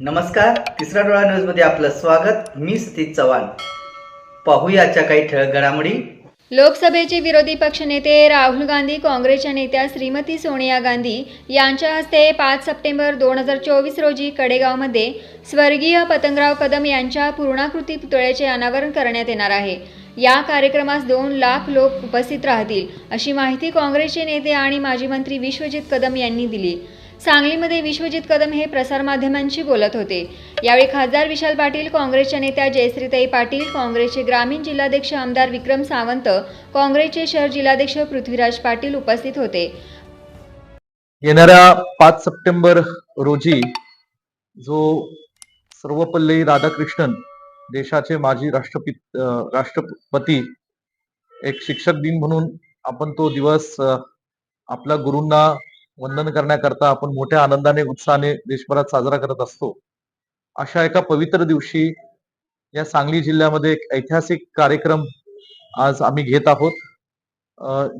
नमस्कार तिसरा डोळा न्यूजमध्ये आपलं स्वागत. मी सतीश चव्हाण. पाहूयाच्या काही ठळक घडामोडी. लोकसभेचे विरोधी पक्षनेते राहुल गांधी काँग्रेसच्या नेत्या श्रीमती सोनिया गांधी यांच्या हस्ते पाच सप्टेंबर दोन हजार चोवीस रोजी कडेगावमध्ये स्वर्गीय पतंगराव कदम यांच्या पूर्णाकृती पुतळ्याचे अनावरण करण्यात येणार आहे. या कार्यक्रमास दोन लाख लोक उपस्थित राहतील अशी माहिती काँग्रेसचे नेते आणि माजी मंत्री विश्वजित कदम यांनी दिली. सांगलीमध्ये विश्वजित कदम हे प्रसारमाध्यमांशी बोलत होते. यावेळी खासदार विशाल पाटील काँग्रेसच्या नेत्या जयश्रीताई पाटील काँग्रेसचे ग्रामीण जिल्हाध्यक्ष आमदार विक्रम सावंत काँग्रेसचे शहर जिल्हाध्यक्ष पृथ्वीराज पाटील उपस्थित होते. येणाऱ्या पाच सप्टेंबर रोजी जो सर्वपल्ली राधाकृष्णन देशाचे माजी राष्ट्रपती राष्ट्रपती एक शिक्षक दिन म्हणून आपण तो दिवस आपल्या गुरूंना वंदन करण्याकरता आपण मोठ्या आनंदाने उत्साहाने देशभरात साजरा करत असतो. अशा एका पवित्र दिवशी या सांगली जिल्ह्यामध्ये एक ऐतिहासिक कार्यक्रम आज आम्ही घेत आहोत.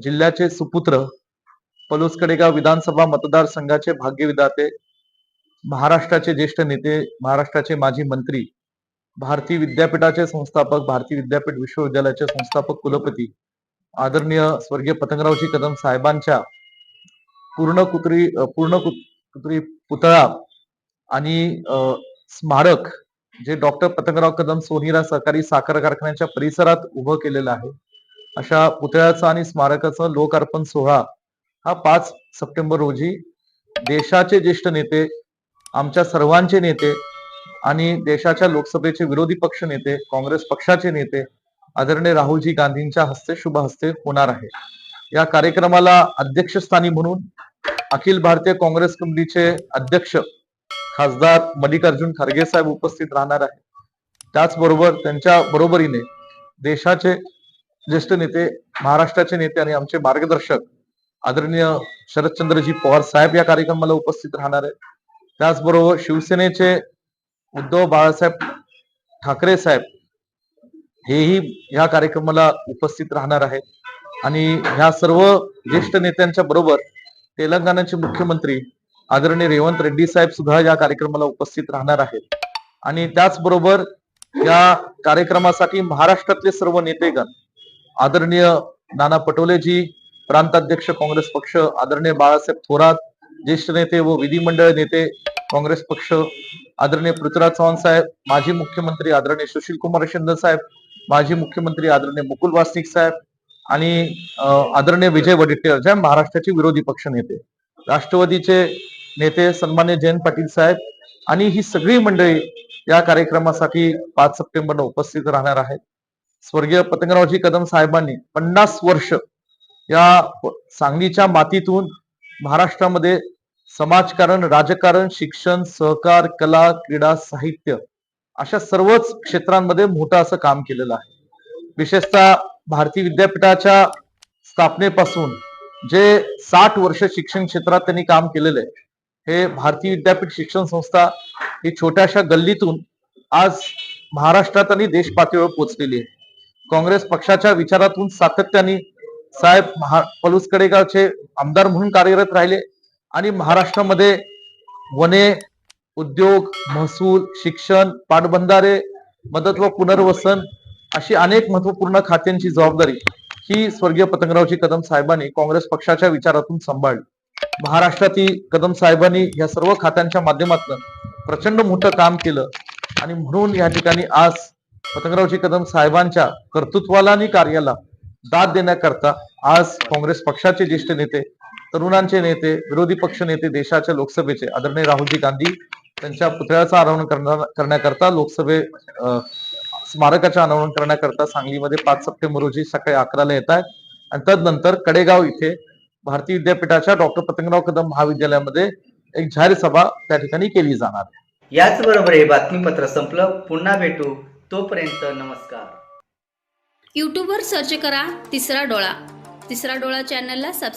जिल्ह्याचे सुपुत्र पलोसकडेगाव विधानसभा मतदारसंघाचे भाग्यविधाते महाराष्ट्राचे ज्येष्ठ नेते महाराष्ट्राचे माजी मंत्री भारतीय विद्यापीठाचे संस्थापक भारतीय विद्यापीठ विश्वविद्यालयाचे संस्थापक कुलपती आदरणीय स्वर्गीय पतंगरावजी कदम साहेबांच्या पूर्ण कुत्री पूर्ण कुत्री पुतळा आणि स्मारक जे डॉक्टर पतंगराव कदम सोनीरा सहकारी साखर कारखान्याच्या परिसरात उभं केलेलं आहे. अशा पुतळ्याचा आणि स्मारकाचं लोकार्पण सोहळा हा पाच सप्टेंबर रोजी देशाचे ज्येष्ठ नेते आमच्या सर्वांचे नेते आणि देशाच्या लोकसभेचे विरोधी पक्ष नेते काँग्रेस पक्षाचे नेते आदरणीय राहुलजी गांधींच्या हस्ते शुभ हस्ते होणार आहे. या कार्यक्रमाला अध्यक्षस्थानी म्हणून अखिल भारतीय काँग्रेस कमिटीचे अध्यक्ष खासदार मल्लिकार्जुन खरगे साहेब उपस्थित राहणार आहे त्याचबरोबर त्यांच्या बरोबरीने देशाचे ज्येष्ठ नेते महाराष्ट्राचे नेते आणि आमचे मार्गदर्शक आदरणीय शरदचंद्रजी पवार साहेब या कार्यक्रमाला उपस्थित राहणार आहेत. त्याचबरोबर शिवसेनेचे उद्धव बाळासाहेब ठाकरे साहेब हेही या कार्यक्रमाला उपस्थित राहणार आहेत. आणि ह्या सर्व ज्येष्ठ नेत्यांच्या बरोबर तेलंगणाचे मुख्यमंत्री आदरणीय रेवंत रेड्डी साहेब सुद्धा या कार्यक्रमाला उपस्थित राहणार आहेत. आणि त्याचबरोबर या कार्यक्रमासाठी महाराष्ट्रातले सर्व नेतेगण आदरणीय नाना पटोलेजी प्रांताध्यक्ष काँग्रेस पक्ष आदरणीय बाळासाहेब थोरात ज्येष्ठ नेते व विधिमंडळ नेते काँग्रेस पक्ष आदरणीय पृथ्वीराज चव्हाण साहेब माजी मुख्यमंत्री आदरणीय सुशील कुमार शिंदे साहेब माजी मुख्यमंत्री आदरणीय मुकुल वासनिक साहेब आणि आदरणीय विजय वडेट्टीवार जे महाराष्ट्राचे विरोधी पक्ष नेते राष्ट्रवादीचे नेते सन्मान्य जयंत पाटील साहेब आणि ही सगळी मंडळी या कार्यक्रमासाठी पाच सप्टेंबरला उपस्थित राहणार आहेत. स्वर्गीय पतंगरावजी कदम साहेबांनी पन्नास वर्ष या सांगलीच्या मातीतून महाराष्ट्रामध्ये समाजकारण राजकारण शिक्षण सहकार कला क्रीडा साहित्य अशा सर्वच क्षेत्रांमध्ये मोठं असं काम केलेलं आहे. विशेषतः भारतीय विद्यापीठाच्या स्थापनेपासून जे साठ वर्ष शिक्षण क्षेत्रात त्यांनी काम केलेलं आहे हे भारतीय विद्यापीठ शिक्षण संस्था ही छोट्याशा गल्लीतून आज महाराष्ट्रात आणि देश पातळीवर पोहोचलेली आहे. काँग्रेस पक्षाच्या विचारातून सातत्याने साहेब महा पलूस आमदार म्हणून कार्यरत राहिले आणि महाराष्ट्रामध्ये वने उद्योग महसूल शिक्षण पाटबंधारे मदत व पुनर्वसन अशी अनेक महत्त्वपूर्ण खात्यांची जबाबदारी ही स्वर्गीय पतंगरावजी कदम साहेबांनी काँग्रेस पक्षाच्या विचारातून सांभाळली. महाराष्ट्रातील कदम साहेबांनी या सर्व खात्यांच्या माध्यमातून प्रचंड मोठं काम केलं आणि म्हणून या ठिकाणी आज पतंगरावजी कदम साहेबांच्या कर्तृत्वाला आणि कार्याला दाद देण्याकरता आज काँग्रेस पक्षाचे ज्येष्ठ नेते तरुणांचे नेते विरोधी पक्ष नेते देशाच्या लोकसभेचे आदरणीय राहुलजी गांधी त्यांच्या पुतळ्याचं आरोहण करण्याकरता लोकसभे अं, स्मारकाचं अनावरण करण्याकरता सांगलीमध्ये पाच सप्टेंबर रोजी सकाळी अकराला येत आहेत आणि तदनंतर कडेगाव इथे भारतीय विद्यापीठाच्या डॉक्टर पतंगराव कदम महाविद्यालयामध्ये एक जाहीर सभा त्या ठिकाणी केली जाणार. आहे याचबरोबर हे बातमीपत्र संपलं. पुन्हा भेटू. तोपर्यंत नमस्कार. यूट्यूबवर सर्च करा तिसरा डोळा. तिसरा डोळा चॅनलला सबस्क्राईब